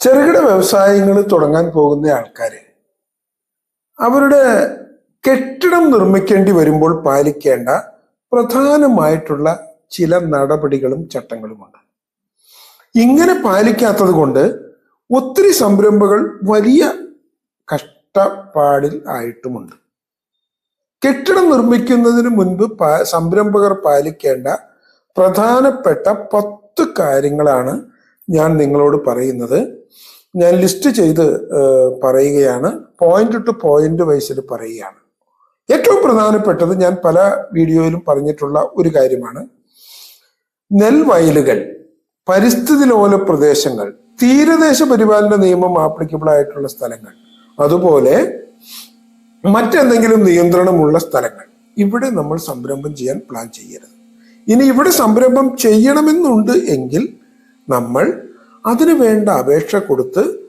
ചെറുകിട വ്യവസായങ്ങൾ തുടങ്ങാൻ പോകുന്ന ആൾക്കാർ അവരുടെ കെട്ടിടം നിർമ്മിക്കേണ്ടി വരുമ്പോൾ പാലിക്കേണ്ട പ്രധാനമായിട്ടുള്ള ചില നടപടികളും ചട്ടങ്ങളുമുണ്ട്. ഇങ്ങനെ പാലിക്കാത്തത് കൊണ്ട് ഒത്തിരി സംരംഭകൾ വലിയ കഷ്ടപ്പാടിൽ ആയിട്ടുമുണ്ട്. കെട്ടിടം നിർമ്മിക്കുന്നതിന് മുൻപ് സംരംഭകർ പാലിക്കേണ്ട പ്രധാനപ്പെട്ട പത്ത് കാര്യങ്ങളാണ് ഞാൻ നിങ്ങളോട് പറയുന്നത്. ഞാൻ ലിസ്റ്റ് ചെയ്ത് പറയുകയാണ്. പോയിന്റ് ടു പോയിന്റ് വൈസിൽ പറയുകയാണ്. ഏറ്റവും പ്രധാനപ്പെട്ടത് ഞാൻ പല വീഡിയോയിലും പറഞ്ഞിട്ടുള്ള ഒരു കാര്യമാണ്. നെൽവയലുകൾ പരിസ്ഥിതി ലോല പ്രദേശങ്ങൾ തീരദേശ പരിപാലന നിയമം ആപ്ലിക്കബിൾ ആയിട്ടുള്ള സ്ഥലങ്ങൾ അതുപോലെ മറ്റെന്തെങ്കിലും നിയന്ത്രണമുള്ള സ്ഥലങ്ങൾ. ഇവിടെ നമ്മൾ സംരംഭം ചെയ്യാൻ പ്ലാൻ ചെയ്യരുത്. ഇനി ഇവിടെ സംരംഭം ചെയ്യണമെന്നുണ്ട് എങ്കിൽ നമ്മൾ അതിനു വേണ്ട അപേക്ഷ കൊടുത്ത്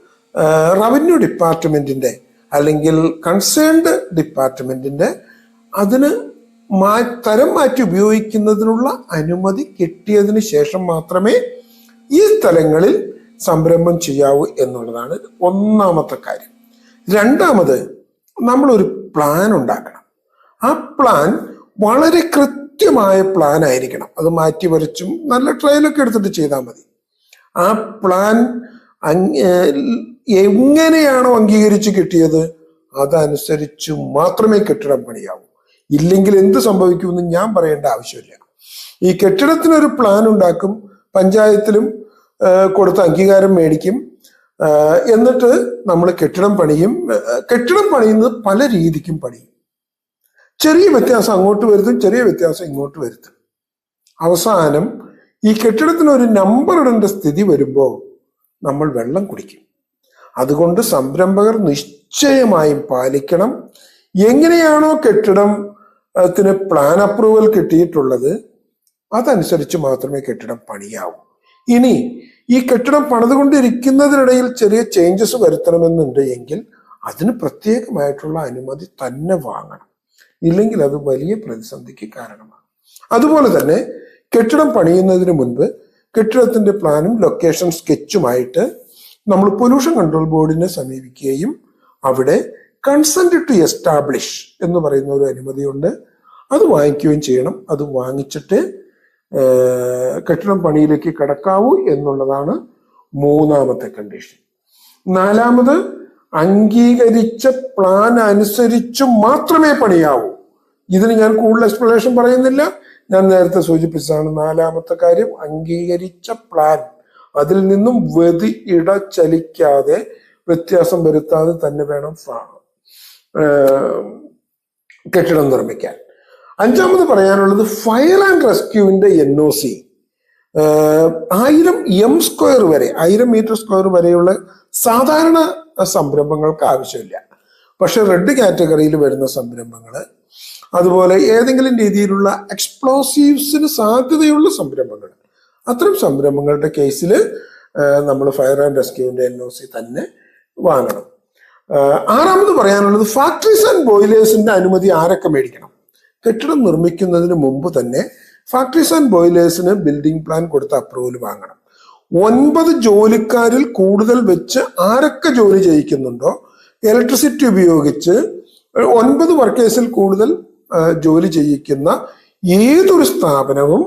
റവന്യൂ ഡിപ്പാർട്ട്മെന്റിന്റെ അല്ലെങ്കിൽ കൺസേൺഡ് ഡിപ്പാർട്ട്മെന്റിന്റെ അതിന് മാ തരം മാറ്റി ഉപയോഗിക്കുന്നതിനുള്ള അനുമതി കിട്ടിയതിന് ശേഷം മാത്രമേ ഈ സ്ഥലങ്ങളിൽ സംരംഭം ചെയ്യാവൂ എന്നുള്ളതാണ് ഒന്നാമത്തെ കാര്യം. രണ്ടാമത് നമ്മളൊരു പ്ലാൻ ഉണ്ടാക്കണം. ആ പ്ലാൻ വളരെ കൃത്യമായ പ്ലാൻ ആയിരിക്കണം. അത് മാറ്റി വരച്ചും നല്ല ട്രയലൊക്കെ എടുത്തിട്ട് ചെയ്താൽ മതി. ആ പ്ലാൻ എങ്ങനെയാണോ അംഗീകരിച്ച് കിട്ടിയത് അതനുസരിച്ച് മാത്രമേ കെട്ടിടം പണിയാവൂ. ഇല്ലെങ്കിൽ എന്ത് സംഭവിക്കുമെന്ന് ഞാൻ പറയേണ്ട ആവശ്യമില്ല. ഈ കെട്ടിടത്തിനൊരു പ്ലാൻ ഉണ്ടാക്കും പഞ്ചായത്തിലും കൊടുത്ത് അംഗീകാരം മേടിക്കും എന്നിട്ട് നമ്മൾ കെട്ടിടം പണിയും കെട്ടിടം പണിയുന്നത് പല രീതിക്കും പണിയും. ചെറിയ വ്യത്യാസം അങ്ങോട്ട് വരുത്തും ചെറിയ വ്യത്യാസം ഇങ്ങോട്ട് വരുത്തും. അവസാനം ഈ കെട്ടിടത്തിന് ഒരു നമ്പർ ഇടേണ്ട സ്ഥിതി വരുമ്പോൾ നമ്മൾ വെള്ളം കുടിക്കും. അതുകൊണ്ട് സംരംഭകർ നിശ്ചയമായും പാലിക്കണം. എങ്ങനെയാണോ കെട്ടിടം ത്തിന് പ്ലാൻ അപ്രൂവൽ കിട്ടിയിട്ടുള്ളത് അതനുസരിച്ച് മാത്രമേ കെട്ടിടം പണിയാവൂ. ഇനി ഈ കെട്ടിടം പണിതുകൊണ്ടിരിക്കുന്നതിനിടയിൽ ചെറിയ ചേഞ്ചസ് വരുത്തണമെന്നുണ്ട് എങ്കിൽ അതിന് പ്രത്യേകമായിട്ടുള്ള അനുമതി തന്നെ വാങ്ങണം. ഇല്ലെങ്കിൽ അത് വലിയ പ്രതിസന്ധിക്ക് കാരണമാണ് അതുപോലെ തന്നെ കെട്ടിടം പണിയുന്നതിന് മുൻപ് കെട്ടിടത്തിന്റെ പ്ലാനും ലൊക്കേഷൻ സ്കെച്ചുമായിട്ട് നമ്മൾ പൊല്യൂഷൻ കൺട്രോൾ ബോർഡിനെ സമീപിക്കുകയും അവിടെ കൺസെന്റ് ടു എസ്റ്റാബ്ലിഷ് എന്ന് പറയുന്ന ഒരു അനുമതിയുണ്ട്. അത് വാങ്ങിക്കുകയും ചെയ്യണം. അത് വാങ്ങിച്ചിട്ട് കെട്ടിടം പണിയിലേക്ക് കിടക്കാവൂ എന്നുള്ളതാണ് മൂന്നാമത്തെ കണ്ടീഷൻ നാലാമത് അംഗീകരിച്ച പ്ലാൻ അനുസരിച്ച് മാത്രമേ പണിയാവൂ. ഇതിന് ഞാൻ കൂടുതൽ എക്സ്പ്ലനേഷൻ പറയുന്നില്ല. ഞാൻ നേരത്തെ സൂചിപ്പിച്ചതാണ് നാലാമത്തെ കാര്യം അംഗീകരിച്ച പ്ലാൻ അതിൽ നിന്നും വ്യതി ഇട ചലിക്കാതെ വ്യത്യാസം വരുത്താതെ തന്നെ വേണം ഫാണ് കെട്ടിടം നിർമ്മിക്കാൻ. അഞ്ചാമത് പറയാനുള്ളത് ഫയർ ആൻഡ് റെസ്ക്യൂവിന്റെ എൻ ഒ സി ആയിരം എം സ്ക്വയർ വരെ ആയിരം മീറ്റർ സ്ക്വയർ വരെയുള്ള സാധാരണ സംരംഭങ്ങൾക്ക് ആവശ്യമില്ല. പക്ഷെ റെഡ് കാറ്റഗറിയിൽ വരുന്ന സംരംഭങ്ങൾ അതുപോലെ ഏതെങ്കിലും രീതിയിലുള്ള എക്സ്പ്ലോസീവ്സിന് സാധ്യതയുള്ള സംരംഭങ്ങൾ. അത്തരം സംരംഭങ്ങളുടെ കേസിൽ നമ്മൾ ഫയർ ആൻഡ് റെസ്ക്യൂവിന്റെ എൻ ഒ സി തന്നെ വാങ്ങണം. ആറാമത് പറയാനുള്ളത് ഫാക്ടറീസ് ആൻഡ് ബോയിലേഴ്സിന്റെ അനുമതി ആരൊക്കെ മേടിക്കണം? കെട്ടിടം നിർമ്മിക്കുന്നതിന് മുമ്പ് തന്നെ ഫാക്ടറീസ് ആൻഡ് ബോയിലേഴ്സിന് ബിൽഡിംഗ് പ്ലാൻ കൊടുത്ത അപ്രൂവൽ വാങ്ങണം. ഒൻപത് ജോലിക്കാരിൽ കൂടുതൽ വെച്ച് ആരൊക്കെ ജോലി ചെയ്യിക്കുന്നുണ്ടോ? ഇലക്ട്രിസിറ്റി ഉപയോഗിച്ച് ഒൻപത് വർക്കേഴ്സിൽ കൂടുതൽ ജോലി ചെയ്യിക്കുന്ന ഏതൊരു സ്ഥാപനവും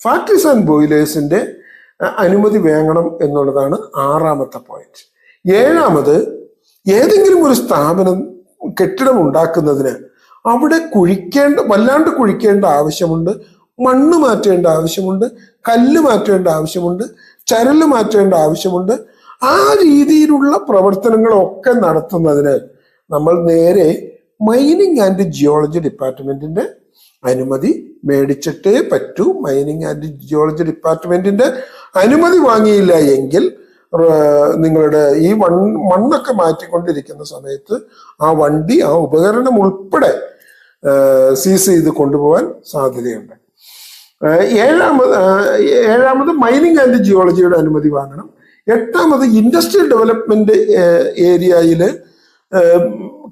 ഫാക്ടറീസ് ആൻഡ് ബോയിലേഴ്സിന്റെ അനുമതി വേണം എന്നുള്ളതാണ് ആറാമത്തെ പോയിന്റ് ഏഴാമത് ഏതെങ്കിലും ഒരു സ്ഥാപനം കെട്ടിടം ഉണ്ടാക്കുന്നതിന് അവിടെ കുഴിക്കേണ്ട വല്ലാണ്ട് കുഴിക്കേണ്ട ആവശ്യമുണ്ട് മണ്ണ് മാറ്റേണ്ട ആവശ്യമുണ്ട് കല്ല് മാറ്റേണ്ട ആവശ്യമുണ്ട് ചരൽ മാറ്റേണ്ട ആവശ്യമുണ്ട്. ആ രീതിയിലുള്ള പ്രവർത്തനങ്ങളൊക്കെ നടത്തുന്നതിന് നമ്മൾ നേരെ മൈനിങ് ആൻഡ് ജിയോളജി ഡിപ്പാർട്ട്മെന്റിന്റെ അനുമതി മേടിച്ചിട്ടേ പറ്റൂ. മൈനിങ് ആൻഡ് ജിയോളജി ഡിപ്പാർട്ട്മെന്റിന്റെ അനുമതി വാങ്ങിയില്ല എങ്കിൽ നിങ്ങളുടെ ഈ വൺ മണ്ണൊക്കെ മാറ്റിക്കൊണ്ടിരിക്കുന്ന സമയത്ത് ആ വണ്ടി ആ ഉപകരണം ഉൾപ്പെടെ സീസ് ചെയ്ത് കൊണ്ടുപോകാൻ സാധ്യതയുണ്ട്. ഏഴാമത് ഏഴാമത് മൈനിങ് ആൻഡ് ജിയോളജിയുടെ അനുമതി വാങ്ങണം. എട്ടാമത് ഇൻഡസ്ട്രിയൽ ഡെവലപ്മെന്റ് ഏരിയയിൽ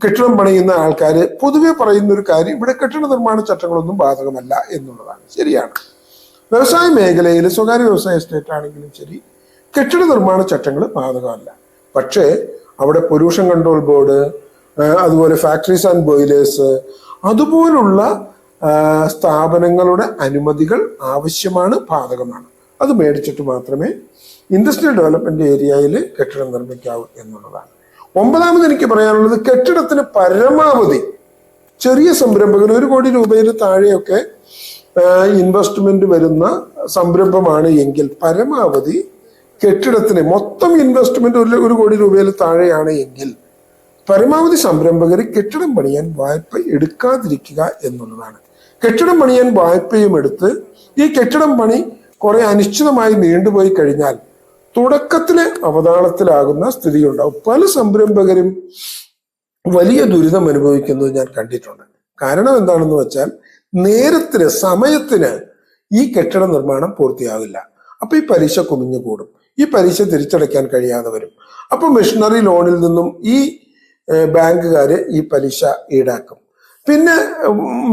കെട്ടിടം പണിയുന്ന ആൾക്കാർ പൊതുവെ പറയുന്ന ഒരു കാര്യം ഇവിടെ കെട്ടിട നിർമ്മാണ ചട്ടങ്ങളൊന്നും ബാധകമല്ല എന്നുള്ളതാണ്. ശരിയാണ്. വ്യവസായ മേഖലയിൽ സ്വകാര്യ വ്യവസായ എസ്റ്റേറ്റ് ആണെങ്കിലും ശരി കെട്ടിട നിർമ്മാണ ചട്ടങ്ങൾ ബാധകമല്ല. പക്ഷേ അവിടെ പൊല്യൂഷൻ കൺട്രോൾ ബോർഡ് അതുപോലെ ഫാക്ടറീസ് ആൻഡ് ബോയിലേഴ്സ് അതുപോലുള്ള സ്ഥാപനങ്ങളുടെ അനുമതികൾ ആവശ്യമാണ് ബാധകമാണ്. അത് മേടിച്ചിട്ട് മാത്രമേ ഇൻഡസ്ട്രിയൽ ഡെവലപ്മെന്റ് ഏരിയയിൽ കെട്ടിടം നിർമ്മിക്കാവൂ എന്നുള്ളതാണ്. ഒമ്പതാമത് എനിക്ക് പറയാനുള്ളത് കെട്ടിടത്തിന് പരമാവധി ചെറിയ സംരംഭകൻ ഒരു കോടി രൂപയിൽ താഴെയൊക്കെ ഇൻവെസ്റ്റ്മെന്റ് വരുന്ന സംരംഭമാണ് എങ്കിൽ പരമാവധി കെട്ടിടത്തിന് മൊത്തം ഇൻവെസ്റ്റ്മെന്റ് ഒരു ഒരു കോടി രൂപയിൽ താഴെയാണ് എങ്കിൽ പരമാവധി സംരംഭകർ കെട്ടിടം പണിയാൻ വായ്പ എടുക്കാതിരിക്കുക എന്നുള്ളതാണ്. കെട്ടിടം പണിയാൻ വായ്പയും എടുത്ത് ഈ കെട്ടിടം പണി കുറെ അനിശ്ചിതമായി നീണ്ടുപോയി കഴിഞ്ഞാൽ തുടക്കത്തിലെ അവതാളത്തിലാകുന്ന സ്ഥിതിയുണ്ടാവും. പല സംരംഭകരും വലിയ ദുരിതം അനുഭവിക്കുന്നത് ഞാൻ കണ്ടിട്ടുണ്ട്. കാരണം എന്താണെന്ന് വെച്ചാൽ നേരത്തിന് സമയത്തിന് ഈ കെട്ടിട നിർമ്മാണം പൂർത്തിയാവില്ല. അപ്പൊ ഈ പലിശ കുമിഞ്ഞു കൂടും. ഈ പലിശ തിരിച്ചടയ്ക്കാൻ കഴിയാതെ വരും. അപ്പൊ മെഷീനറി ലോണിൽ നിന്നും ഈ ബാങ്കുകാര് ഈ പലിശ ഈടാക്കും. പിന്നെ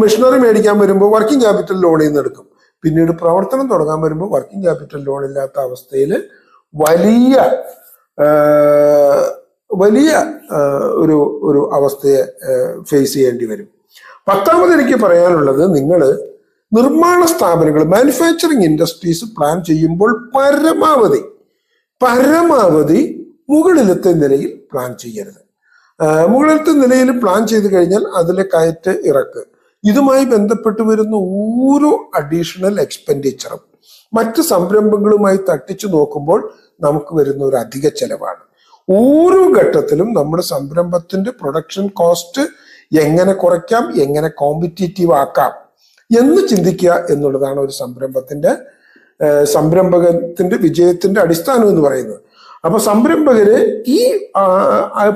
മെഷീനറി മേടിക്കാൻ വരുമ്പോൾ വർക്കിംഗ് ക്യാപിറ്റൽ ലോണിൽ നിന്ന് എടുക്കും. പിന്നീട് പ്രവർത്തനം തുടങ്ങാൻ വരുമ്പോൾ വർക്കിംഗ് ക്യാപിറ്റൽ ലോൺ ഇല്ലാത്ത അവസ്ഥയിൽ വലിയ വലിയ ഒരു ഒരു അവസ്ഥയെ ഫേസ് ചെയ്യേണ്ടി വരും. പത്താമത് എനിക്ക് പറയാനുള്ളത് നിങ്ങൾ നിർമ്മാണ സ്ഥാപനങ്ങൾ മാനുഫാക്ചറിങ് ഇൻഡസ്ട്രീസ് പ്ലാൻ ചെയ്യുമ്പോൾ പരമാവധി പരമാവധി മുകളിലത്തെ നിലയിൽ പ്ലാൻ ചെയ്യരുത്. മുകളിലത്തെ നിലയിൽ പ്ലാൻ ചെയ്ത് കഴിഞ്ഞാൽ അതിലെ കയറ്റ് ഇറക്ക്. ഇതുമായി ബന്ധപ്പെട്ട് വരുന്ന ഓരോ അഡീഷണൽ എക്സ്പെൻഡിച്ചറും മറ്റ് സംരംഭങ്ങളുമായി തട്ടിച്ചു നോക്കുമ്പോൾ നമുക്ക് വരുന്ന ഒരു അധിക ചെലവാണ്. ഓരോ ഘട്ടത്തിലും നമ്മുടെ സംരംഭത്തിന്റെ പ്രൊഡക്ഷൻ കോസ്റ്റ് എങ്ങനെ കുറയ്ക്കാം എങ്ങനെ കോമ്പറ്റേറ്റീവ് ആക്കാം എന്ന് ചിന്തിക്കുക എന്നുള്ളതാണ് ഒരു സംരംഭത്തിന്റെ സംരംഭകത്തിന്റെ വിജയത്തിന്റെ അടിസ്ഥാനം എന്ന് പറയുന്നത്. അപ്പൊ സംരംഭകര് ഈ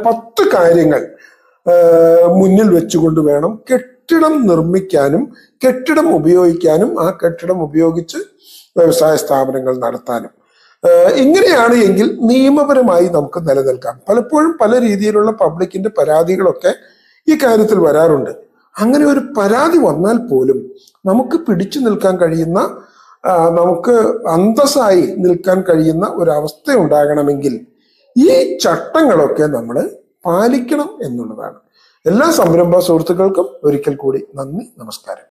പത്ത് കാര്യങ്ങൾ മുന്നിൽ വെച്ചുകൊണ്ട് വേണം കെട്ടിടം നിർമ്മിക്കാനും കെട്ടിടം ഉപയോഗിക്കാനും ആ കെട്ടിടം ഉപയോഗിച്ച് വ്യവസായ സ്ഥാപനങ്ങൾ നടത്താനും. ഇങ്ങനെയാണ് എങ്കിൽ നിയമപരമായി നമുക്ക് നിലനിൽക്കാം. പലപ്പോഴും പല രീതിയിലുള്ള പബ്ലിക്കിന്റെ പരാതികളൊക്കെ ഈ കാര്യത്തിൽ വരാറുണ്ട്. അങ്ങനെ ഒരു പരാതി വന്നാൽ പോലും നമുക്ക് പിടിച്ചു നിൽക്കാൻ കഴിയുന്ന നമുക്ക് അന്തസ്സായി നിൽക്കാൻ കഴിയുന്ന ഒരവസ്ഥ ഉണ്ടാകണമെങ്കിൽ ഈ ചട്ടങ്ങളൊക്കെ നമ്മൾ പാലിക്കണം എന്നുള്ളതാണ്. എല്ലാ സംരംഭ സുഹൃത്തുക്കൾക്കും ഒരിക്കൽ കൂടി നന്ദി നമസ്കാരം.